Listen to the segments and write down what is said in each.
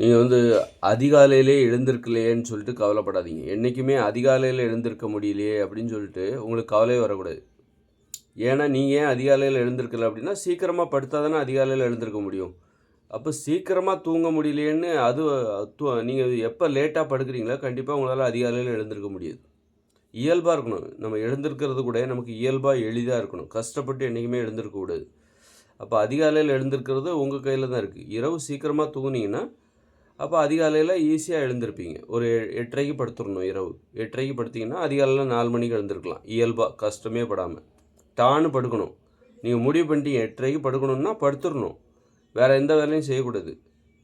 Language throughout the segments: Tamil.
நீங்கள் வந்து அதிகாலையிலே எழுந்திருக்கலையேன்னு சொல்லிட்டு கவலைப்படாதீங்க. என்றைக்குமே அதிகாலையில் எழுந்திருக்க முடியலையே அப்படின்னு சொல்லிட்டு உங்களுக்கு கவலையே வரக்கூடாது. ஏன்னா நீங்கள் ஏன் அதிகாலையில் எழுந்திருக்கல அப்படின்னா சீக்கிரமாக படுத்தா தானே அதிகாலையில் எழுந்திருக்க முடியும். அப்போ சீக்கிரமாக தூங்க முடியலையேன்னு அது தூ நீங்கள் எப்போ லேட்டாக படுக்கிறீங்களோ கண்டிப்பாக உங்களால் அதிகாலையில் எழுந்திருக்க முடியாது. இயல்பாக இருக்கணும். நம்ம எழுந்திருக்கிறது கூட நமக்கு இயல்பாக எளிதாக இருக்கணும். கஷ்டப்பட்டு என்றைக்குமே எழுந்திருக்கக்கூடாது அப்போ அதிகாலையில் எழுந்திருக்கிறது உங்கள் கையில் தான் இருக்குது இரவு சீக்கிரமாக தூங்குனீங்கன்னா அப்போ அதிகாலையில் ஈஸியாக எழுந்திருப்பீங்க. ஒரு எட்டரைக்கு படுத்துடணும் இரவு. எட்டரைக்கு படுத்திங்கன்னா அதிகாலையில் நாலு மணிக்கு எழுந்திருக்கலாம். இயல்பாக கஷ்டமே படாமல் டான்னு படுக்கணும். நீங்கள் முடிவு பண்ணிட்டீங்க. எட்டரைக்கு படுக்கணும்னா படுத்துடணும் வேறு எந்த வேலையும் செய்யக்கூடாது.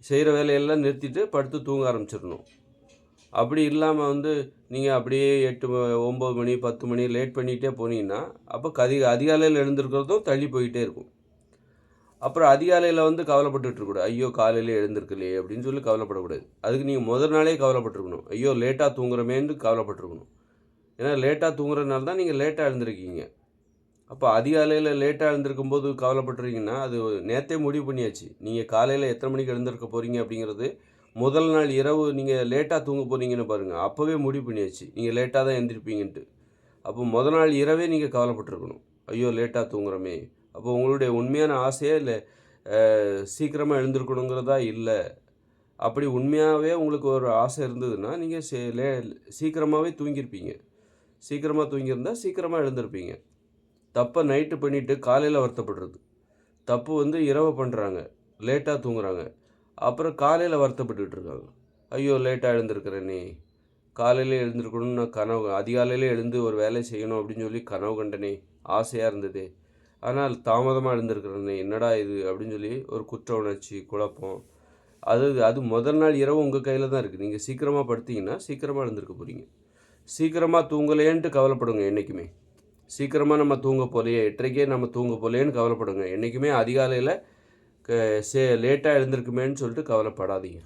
செய்கிற வேலையெல்லாம் நிறுத்திட்டு படுத்து தூங்க ஆரம்பிச்சிடணும். அப்படி இல்லாமல் வந்து நீங்கள் அப்படியே எட்டு ஒம்பது மணி பத்து மணி லேட் பண்ணிகிட்டே போனீங்கன்னா அப்போ கதி அதிகாலையில் எழுந்திருக்கிறதும் தள்ளி போயிட்டே இருக்கும். அப்புறம் அதிகாலையில் வந்து கவலைப்பட்டுட்டு இருக்கக்கூடாது ஐயோ காலையில் எழுந்திருக்கலையே அப்படின்னு சொல்லி கவலைப்படக்கூடாது. அதுக்கு நீங்கள் முதல் நாளே கவலைப்பட்டிருக்கணும். ஐயோ லேட்டாக தூங்குறமேன்னு கவலைப்பட்டிருக்கணும். ஏன்னா லேட்டாக தூங்குறதுனால தான் நீங்கள் லேட்டாக எழுந்திருக்கீங்க. அப்போ அதிகாலையில் லேட்டாக எழுந்திருக்கும் போது கவலைப்பட்டுறீங்கன்னா அது நேற்றே முடிவு பண்ணியாச்சு. நீங்கள் காலையில் எத்தனை மணிக்கு எழுந்திருக்க போகிறீங்க அப்படிங்கிறது முதல் நாள் இரவு நீங்கள் லேட்டாக தூங்க போகிறீங்கன்னு பாருங்கள் அப்போவே முடிவு பண்ணியாச்சு. நீங்கள் லேட்டாக தான் எழுந்திருப்பீங்கன்ட்டு. அப்போ முதல் நாள் இரவே நீங்கள் கவலைப்பட்டிருக்கணும். ஐயோ லேட்டாக தூங்குறோமே. அப்போ உங்களுடைய உண்மையான ஆசையே இல்லை சீக்கிரமாக எழுந்திருக்கணுங்கிறதா இல்லை? அப்படி உண்மையாகவே உங்களுக்கு ஒரு ஆசை இருந்ததுன்னா நீங்கள் சே லே சீக்கிரமாகவே தூங்கியிருப்பீங்க சீக்கிரமாக தூங்கியிருந்தா சீக்கிரமாக எழுந்திருப்பீங்க. தப்பை நைட்டு பண்ணிவிட்டு காலையில் வருத்தப்படுறது. தப்பு வந்து இரவு பண்ணுறாங்க லேட்டாக தூங்குறாங்க. அப்புறம் காலையில் வருத்தப்பட்டுக்கிட்டு இருக்காங்க. ஐயோ லேட்டாக எழுந்திருக்கிறேனே காலையிலே எழுந்திருக்கணும்னு நான் கனவு அதிகாலையிலே எழுந்து ஒரு வேலை செய்யணும் அப்படின்னு சொல்லி கனவு கண்டனே ஆசையாக இருந்தது. ஆனால் தாமதமாக எழுந்திருக்கிறேனே என்னடா இது? அப்படின்னு சொல்லி ஒரு குற்ற உணர்ச்சி குழப்பம். அது அது முதல் நாள் இரவு உங்கள் கையில் தான் இருக்குது நீங்கள் சீக்கிரமாக படுத்தீங்கன்னா சீக்கிரமாக எழுந்திருக்க போகிறீங்க சீக்கிரமாக தூங்கலையேன்ட்டு கவலைப்படுங்க என்றைக்குமே சீக்கிரமாக நம்ம தூங்க போலையே எட்டரைக்கே நம்ம தூங்க போலையேன்னு கவலைப்படுங்க. என்றைக்குமே அதிகாலையில் க சே லேட்டாக எழுந்திருக்குமேன்னு சொல்லிட்டு கவலைப்படாதீங்க.